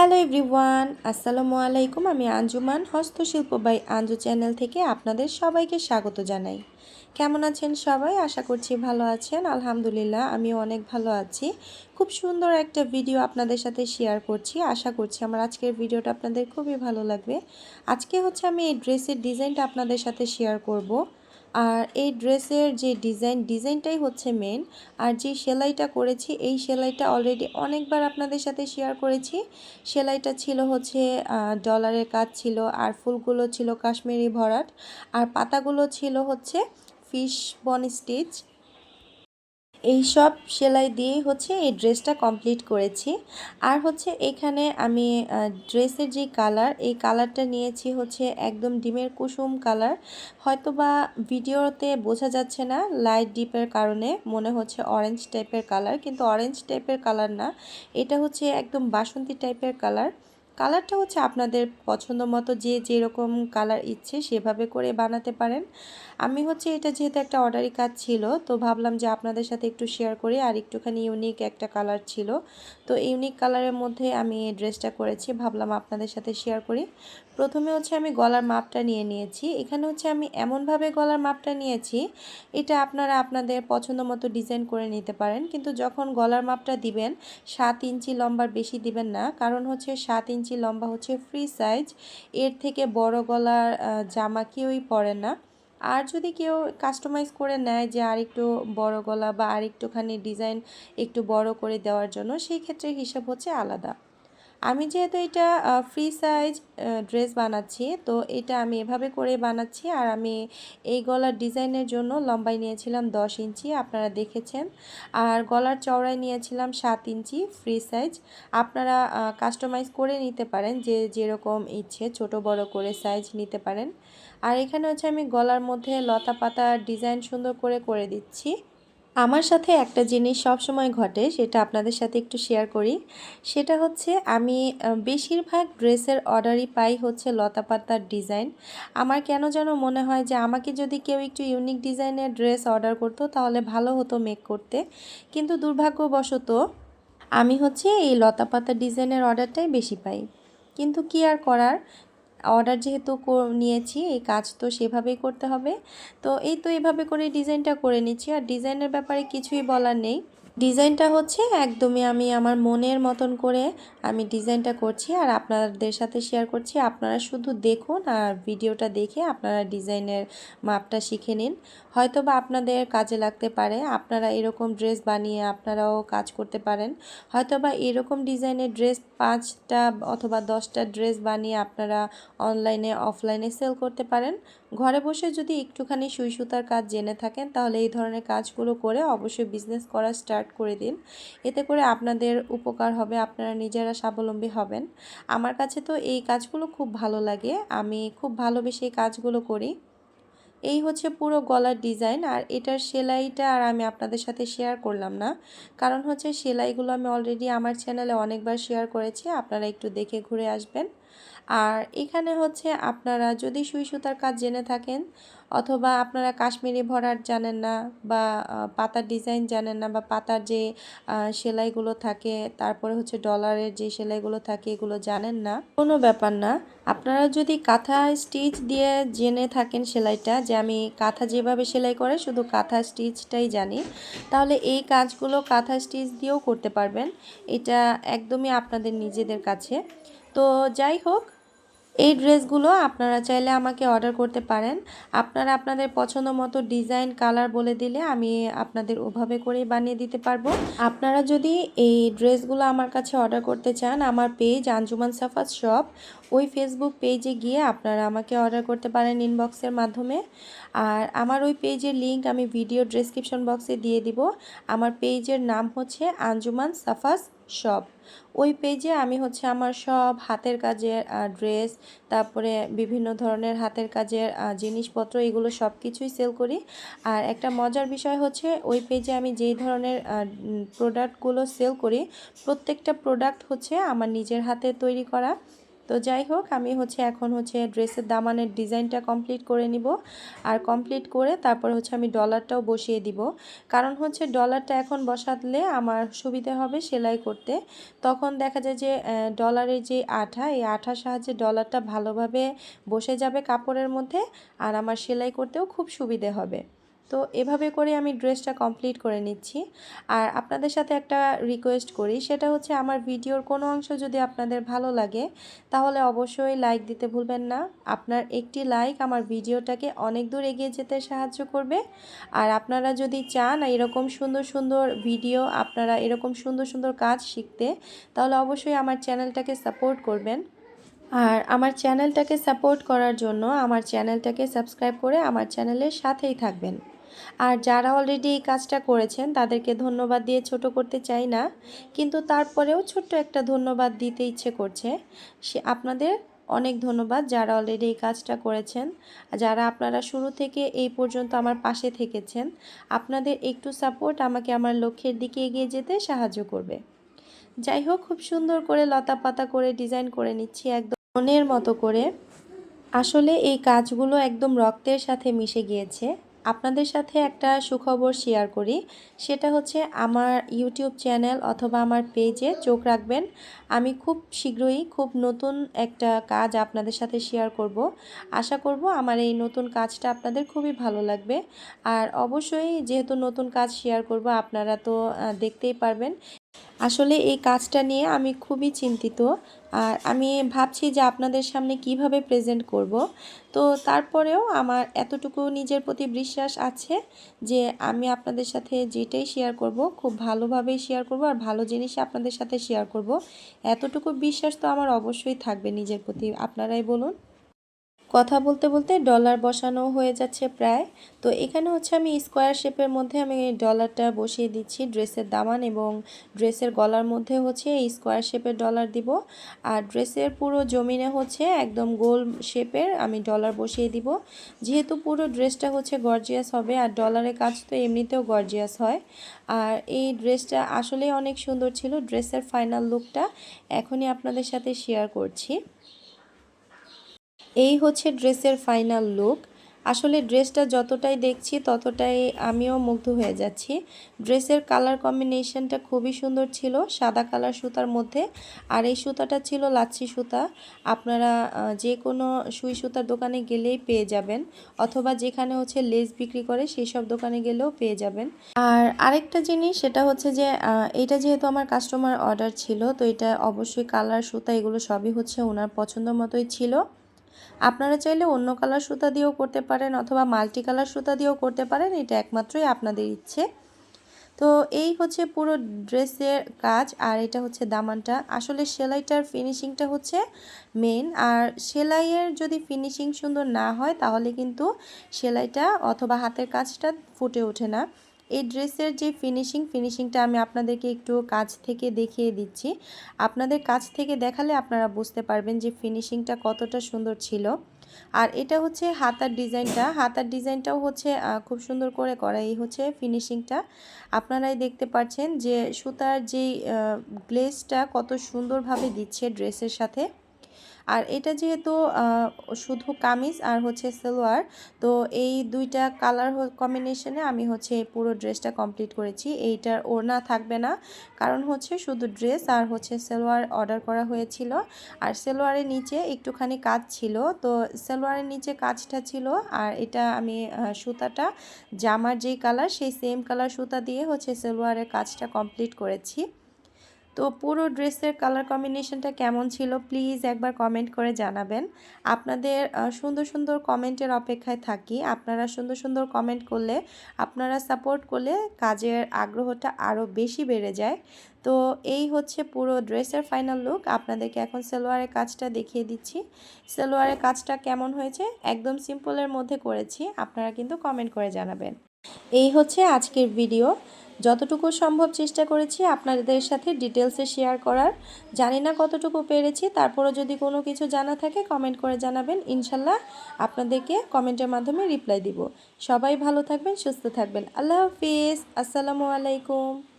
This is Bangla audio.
হ্যালো এভরিওয়ান, আসসালামু আলাইকুম। আমি আঞ্জুমান, হস্তশিল্প বাই আঞ্জু চ্যানেল থেকে আপনাদের সবাইকে স্বাগত জানাই। কেমন আছেন সবাই? আশা করছি ভালো আছেন। আলহামদুলিল্লাহ আমি অনেক ভালো আছি। খুব সুন্দর একটা ভিডিও আপনাদের সাথে শেয়ার করছি। আশা করছি আমার আজকের ভিডিওটা আপনাদের খুবই ভালো লাগবে। আজকে হচ্ছে আমি এই ড্রেসের ডিজাইনটা আপনাদের সাথে শেয়ার করব। আর এই ড্রেসের যে ডিজাইন, ডিজাইনটাই হচ্ছে মেন আর যে সেলাইটা করেছি, এই সেলাইটা অলরেডি অনেকবার আপনাদের সাথে শেয়ার করেছি। সেলাইটা ছিল হচ্ছে ডলারের কাজ ছিল, আর ফুলগুলো ছিল কাশ্মীরি ভরাট। আর পাতাগুলো ছিল হচ্ছে ফিশ বন স্টিচ এই সব সেলাই দিয়েই হচ্ছে এই ড্রেসটা কমপ্লিট করেছি। আর হচ্ছে এখানে আমি ড্রেসের যে কালার, এই কালারটা নিয়েছি হচ্ছে একদম ডিমের কুসুম কালার। হয়তো বা ভিডিওতে বোঝা যাচ্ছে না লাইট ডিপের কারণে, মনে হচ্ছে অরেঞ্জ টাইপের কালার, কিন্তু অরেঞ্জ টাইপের কালার না। এটা হচ্ছে একদম বাসন্তী টাইপের কালার। কালারটা হচ্ছে আপনাদের পছন্দ মতো যে যেরকম কালার ইচ্ছে সেভাবে করে বানাতে পারেন। আমি হচ্ছে এটা যেহেতু একটা অর্ডারি কাজ ছিল, তো ভাবলাম যে আপনাদের সাথে একটু শেয়ার করি আর একটুখানি ইউনিক একটা কালার ছিল। তো ইউনিক কালারের মধ্যে আমি এই ড্রেসটা করেছি, ভাবলাম আপনাদের সাথে শেয়ার করি। প্রথমে হচ্ছে আমি গলার মাপটা নিয়ে নিয়েছি। এখানে হচ্ছে আমি এমনভাবে গলার মাপটা নিয়েছি, এটা আপনারা আপনাদের পছন্দ মতো ডিজাইন করে নিতে পারেন। কিন্তু যখন গলার মাপটা দিবেন, সাত ইঞ্চি লম্বার বেশি দিবেন না। কারণ হচ্ছে সাত ইঞ্চি লম্বা হচ্ছে ফ্রি সাইজ এর থেকে বড় গলার জামা কেউই পরে না। আর যদি কেউ কাস্টমাইজ করে নেয় যে আর একটু বড় গলা বা আর একটুখানি ডিজাইন একটু বড় করে দেওয়ার জন্য, সেই ক্ষেত্রে হিসাব হচ্ছে আলাদা। আমি যেহেতু এটা ফ্রি সাইজ ড্রেস বানাচ্ছি, তো এটা আমি এভাবে করে বানাচ্ছি। আর আমি এই গলার ডিজাইনের জন্য লম্বাই নিয়েছিলাম দশ ইঞ্চি, আপনারা দেখেছেন। আর গলার চওড়ায় নিয়েছিলাম সাত ইঞ্চি ফ্রি সাইজ আপনারা কাস্টমাইজ করে নিতে পারেন, যে যেরকম ইচ্ছে, ছোট, বড় করে সাইজ নিতে পারেন। আর এখানে হচ্ছে আমি গলার মধ্যে লতা পাতা ডিজাইন সুন্দর করে করে দিচ্ছি। আমার সাথে একটা জিনিস সব সময় ঘটে, সেটা আপনাদের সাথে একটু শেয়ার করি। সেটা হচ্ছে, আমি বেশিরভাগ ড্রেসের অর্ডারই পাই হচ্ছে লতা পাতার ডিজাইন আমার কেন যেন মনে হয় যে, আমাকে যদি কেউ একটু ইউনিক ডিজাইনের ড্রেস অর্ডার করতো, তাহলে ভালো হতো মেক করতে। কিন্তু দুর্ভাগ্যবশত, আমি হচ্ছে এই লতা পাতা ডিজাইনের অর্ডারটাই বেশি পাই। কিন্তু কি আর করার? অর্ডার যেহেতু নিয়েছি, এই কাজ তো সেভাবেই করতে হবে। তো এই তো এভাবে করে ডিজাইনটা করে নিচ্ছি। আর ডিজাইনের ব্যাপারে কিছুই বলার নেই। ডিজাইনটা হচ্ছে একদমই আমি আমার মনের মতন করে আমি ডিজাইনটা করছি আর আপনাদের সাথে শেয়ার করছি। আপনারা শুধু দেখুন আর ভিডিওটা দেখে আপনারা ডিজাইনের মাপটা শিখে নিন। হয়তো বা আপনাদের কাজে লাগতে পারে, আপনারা এরকম ড্রেস বানিয়ে আপনারাও কাজ করতে পারেন। হয়তো বা এরকম ডিজাইনের ড্রেস পাঁচটা অথবা দশটা ড্রেস বানিয়ে আপনারা অনলাইনে অফলাইনে সেল করতে পারেন। ঘরে বসে যদি একটুখানি সুই সুতার কাজ জেনে থাকেন, তাহলে এই ধরনের কাজগুলো করে অবশ্যই বিজনেস করা স্টার্ট করে দিন। এতে করে আপনাদের উপকার হবে, আপনারা নিজেরা স্বাবলম্বী হবেন। আমার কাছে তো এই কাজগুলো খুব ভালো লাগে, আমি খুব ভালোবেসে এই কাজগুলো করি। এই হচ্ছে পুরো গলার ডিজাইন, আর এটার সেলাইটা আর আমি আপনাদের সাথে শেয়ার করলাম না। কারণ হচ্ছে সেলাইগুলো আমি অলরেডি আমার চ্যানেলে অনেকবার শেয়ার করেছি, আপনারা একটু দেখে ঘুরে আসবেন। আর এখানে হচ্ছে আপনারা যদি সুই সুতার কাজ জেনে থাকেন অথবা আপনারা কাশ্মীরি ভরাট জানেন না বা পাতার ডিজাইন জানেন না বা পাতার যে সেলাইগুলো থাকে, তারপরে হচ্ছে ডলারের যে সেলাইগুলো থাকে এগুলো জানেন না, কোনো ব্যাপার না। আপনারা যদি কাঁথা স্টিচ দিয়ে জেনে থাকেন সেলাইটা যে আমি কাঁথা যেভাবে সেলাই করে শুধু কাঁথা স্টিচটাই জানি, তাহলে এই কাজগুলো কাঁথা স্টিচ দিয়েও করতে পারবেন। এটা একদমই আপনাদের নিজেদের কাছে। তো যাই হোক, এই ড্রেসগুলো আপনারা চাইলে আমাকে অর্ডার করতে পারেন। আপনারা আপনাদের পছন্দ মতো ডিজাইন, কালার বলে দিলে আমি আপনাদের ওভাবে করেই বানিয়ে দিতে পারব। আপনারা যদি এই ড্রেসগুলো আমার কাছে অর্ডার করতে চান, আমার পেজ আঞ্জুমান সাফাজ শপ, ওই ফেসবুক পেজে গিয়ে আপনারা আমাকে অর্ডার করতে পারেন ইনবক্সের মাধ্যমে। আর আমার ওই পেজের লিঙ্ক আমি ভিডিও ডেসক্রিপশন বক্সে দিয়ে দিব। আমার পেজের নাম হচ্ছে আঞ্জুমান সাফাজ শপ ওই পেজে আমি হচ্ছে আমার সব হাতের কাজের ড্রেস তারপরে বিভিন্ন ধরনের হাতের কাজের জিনিসপত্র, এগুলো সব কিছুই সেল করি। আর একটা মজার বিষয় হচ্ছে ওই পেজে আমি যেই ধরনের প্রোডাক্টগুলো সেল করি, প্রত্যেকটা প্রোডাক্ট হচ্ছে আমার নিজের হাতে তৈরি করা। তো যাই হোক, আমি হচ্ছে এখন হচ্ছে ড্রেসের দামানের ডিজাইনটা কমপ্লিট করে নিব। আর কমপ্লিট করে তারপর হচ্ছে আমি ডলারটাও বসিয়ে দিব। কারণ হচ্ছে ডলারটা এখন বসালে আমার সুবিধা হবে সেলাই করতে। তখন দেখা যায় যে ডলারের যে আঠা, এই আঠার সাহায্যে ডলারটা ভালোভাবে বসে যাবে কাপড়ের মধ্যে। আর আমার সেলাই করতেও খুব সুবিধে হবে। তো এভাবে করে আমি ড্রেসটা কমপ্লিট করে নিচ্ছি। আর আপনাদের সাথে একটা রিকোয়েস্ট করি, সেটা হচ্ছে আমার ভিডিওর কোনো অংশ যদি আপনাদের ভালো লাগে, তাহলে অবশ্যই লাইক দিতে ভুলবেন না। আপনার একটি লাইক আমার ভিডিওটাকে অনেক দূর এগিয়ে যেতে সাহায্য করবে। আর আপনারা যদি চান এরকম সুন্দর সুন্দর ভিডিও আপনারা এরকম সুন্দর সুন্দর কাজ শিখতে, তাহলে অবশ্যই আমার চ্যানেলটাকে সাপোর্ট করবেন। আর আমার চ্যানেলটাকে সাপোর্ট করার জন্য আমার চ্যানেলটাকে সাবস্ক্রাইব করে আমার চ্যানেলের সাথেই থাকবেন। আর যারা অলরেডি এই কাজটা করেছেন, তাদেরকে ধন্যবাদ দিয়ে ছোট করতে চাই না। কিন্তু তারপরেও ছোট্ট একটা ধন্যবাদ দিতে ইচ্ছে করছে। সে আপনাদের অনেক ধন্যবাদ যারা অলরেডি এই কাজটা করেছেন। যারা আপনারা শুরু থেকে এই পর্যন্ত আমার পাশে থেকেছেন, আপনাদের একটু সাপোর্ট আমাকে আমার লক্ষ্যের দিকে এগিয়ে যেতে সাহায্য করবে। যাই হোক, খুব সুন্দর করে লতা পাতা করে ডিজাইন করে নিচ্ছি একদম মনের মতো করে। আসলে এই কাজগুলো একদম রক্তের সাথে মিশে গিয়েছে। আপনাদের সাথে একটা সুখবর শেয়ার করি। সেটা হচ্ছে আমার ইউটিউব চ্যানেল অথবা আমার পেজে চোখ রাখবেন। আমি খুব শীঘ্রই খুব নতুন একটা কাজ আপনাদের সাথে শেয়ার করব। আশা করব আমার এই নতুন কাজটা আপনাদের খুবই ভালো লাগবে। আর অবশ্যই যেহেতু নতুন কাজ শেয়ার করব, আপনারা তো দেখতেই পারবেন। আসলে এই কাজটা নিয়ে আমি খুবই চিন্তিত। আর আমি ভাবছি যে আপনাদের সামনে কীভাবে প্রেজেন্ট করব। তো তারপরেও আমার এতটুকু নিজের প্রতি বিশ্বাস আছে যে আমি আপনাদের সাথে যেটাই শেয়ার করব, খুব ভালোভাবেই শেয়ার করব আর ভালো জিনিস আপনাদের সাথে শেয়ার করব। এতটুকু বিশ্বাস তো আমার অবশ্যই থাকবে নিজের প্রতি। আপনারাই বলুন। কথা বলতে বলতে ডলার বসানো হয়ে যাচ্ছে প্রায়। তো এখানে হচ্ছে আমি স্কোয়ার শেপের মধ্যে আমি ডলারটা বসিয়ে দিচ্ছি ড্রেসের দামান এবং ড্রেসের গলার মধ্যে হচ্ছে এই স্কোয়ার শেপের ডলার দিব। আর ড্রেসের পুরো জমিনে হচ্ছে একদম গোল শেপের আমি ডলার বসিয়ে দিব। যেহেতু পুরো ড্রেসটা হচ্ছে গর্জিয়াস হবে আর ডলারের কাজ তো এমনিতেও গর্জিয়াস হয়। আর এই ড্রেসটা আসলেই অনেক সুন্দর ছিল ড্রেসের ফাইনাল লুকটা এখনই আপনাদের সাথে শেয়ার করছি। এই হচ্ছে ড্রেসের ফাইনাল লুক আসলে ড্রেসটা যতটাই দেখছি, ততটাই আমিও মুগ্ধ হয়ে যাচ্ছি। ড্রেসের কালার কম্বিনেশনটা খুবই সুন্দর ছিল, সাদা কালার সুতার মধ্যে। আর এই সুতাটা ছিল লাচ্ছি সুতা। আপনারা যে কোনো সুই সুতার দোকানে গেলেই পেয়ে যাবেন। অথবা যেখানে হচ্ছে লেস বিক্রি করে, সেই সব দোকানে গেলেও পেয়ে যাবেন। আর আরেকটা জিনিস, সেটা হচ্ছে যে এটা যেহেতু আমার কাস্টমার অর্ডার ছিল, তো এটা অবশ্যই কালার সুতা, এগুলো সবই হচ্ছে ওনার পছন্দ মতোই ছিল। আপনারা চাইলে অন্য কালার সুতা দিয়েও করতে পারেন অথবা মাল্টি কালার সুতা দিয়েও করতে পারেন, এটা একমাত্রই আপনাদের ইচ্ছে। তো এই হচ্ছে পুরো ড্রেসের কাজ, আর এটা হচ্ছে দামানটা। আসলে সেলাইটার ফিনিশিংটা হচ্ছে মেন আর সেলাইয়ের যদি ফিনিশিং সুন্দর না হয়, তাহলে কিন্তু সেলাইটা অথবা হাতের কাজটা ফুটে ওঠে না। এই ড্রেসের যে ফিনিশিং ফিনিশিংটা আমি আপনাদেরকে একটু কাছ থেকে দেখিয়ে দিচ্ছি। আপনাদের কাছ থেকে দেখালে আপনারা বুঝতে পারবেন যে ফিনিশিংটা কতটা সুন্দর ছিল। আর এটা হচ্ছে হাতার ডিজাইনটা। হাতার ডিজাইনটাও হচ্ছে খুব সুন্দর করে করা এই হচ্ছে ফিনিশিংটা আপনারাই দেখতে পাচ্ছেন যে সুতার যেই গ্লেসটা কত সুন্দরভাবে দিচ্ছে ড্রেসের সাথে। আর এটা যেহেতু শুধু কামিজ আর হচ্ছে সালোয়ার, তো এই দুইটা কালার কম্বিনেশনে আমি হচ্ছে পুরো ড্রেসটা কমপ্লিট করেছি। এইটার ওড়না থাকবে না, কারণ হচ্ছে শুধু ড্রেস আর হচ্ছে সালোয়ার অর্ডার করা হয়েছিল। আর সালোয়ারের নিচে একটুখানি কাজ ছিল, তো সালোয়ারের নিচে কাজটা ছিল। আর এটা আমি সুতাটা, জামার যেই কালার সেই সেম কালার সুতা দিয়ে হচ্ছে সালোয়ারের কাজটা কমপ্লিট করেছি। তো পুরো ড্রেসের কালার কম্বিনেশনটা কেমন ছিল? প্লিজ একবার কমেন্ট করে জানাবেন। আপনাদের সুন্দর সুন্দর কমেন্টের অপেক্ষায় থাকি। আপনারা সুন্দর সুন্দর কমেন্ট করলে, আপনারা সাপোর্ট করলে কাজের আগ্রহটা আরও বেশি বেড়ে যায়। তো এই হচ্ছে পুরো ড্রেসের ফাইনাল লুক আপনাদেরকে এখন সেলোয়ারের কাজটা দেখিয়ে দিচ্ছি। সেলোয়ারের কাজটা কেমন হয়েছে? একদম সিম্পলের মধ্যে করেছি। আপনারা কিন্তু কমেন্ট করে জানাবেন। এই হচ্ছে আজকের ভিডিও যতটুকু সম্ভব চেষ্টা করেছি আপনাদের সাথে ডিটেলসে শেয়ার করার। জানি না কতটুকু পেরেছি, তারপরও যদি কোনো কিছু জানা থাকে কমেন্ট করে জানাবেন। ইনশাল্লাহ আপনাদেরকে কমেন্টের মাধ্যমে রিপ্লাই দিব। সবাই ভালো থাকবেন, সুস্থ থাকবেন। আল্লাহ হাফিজ। আসসালামু আলাইকুম।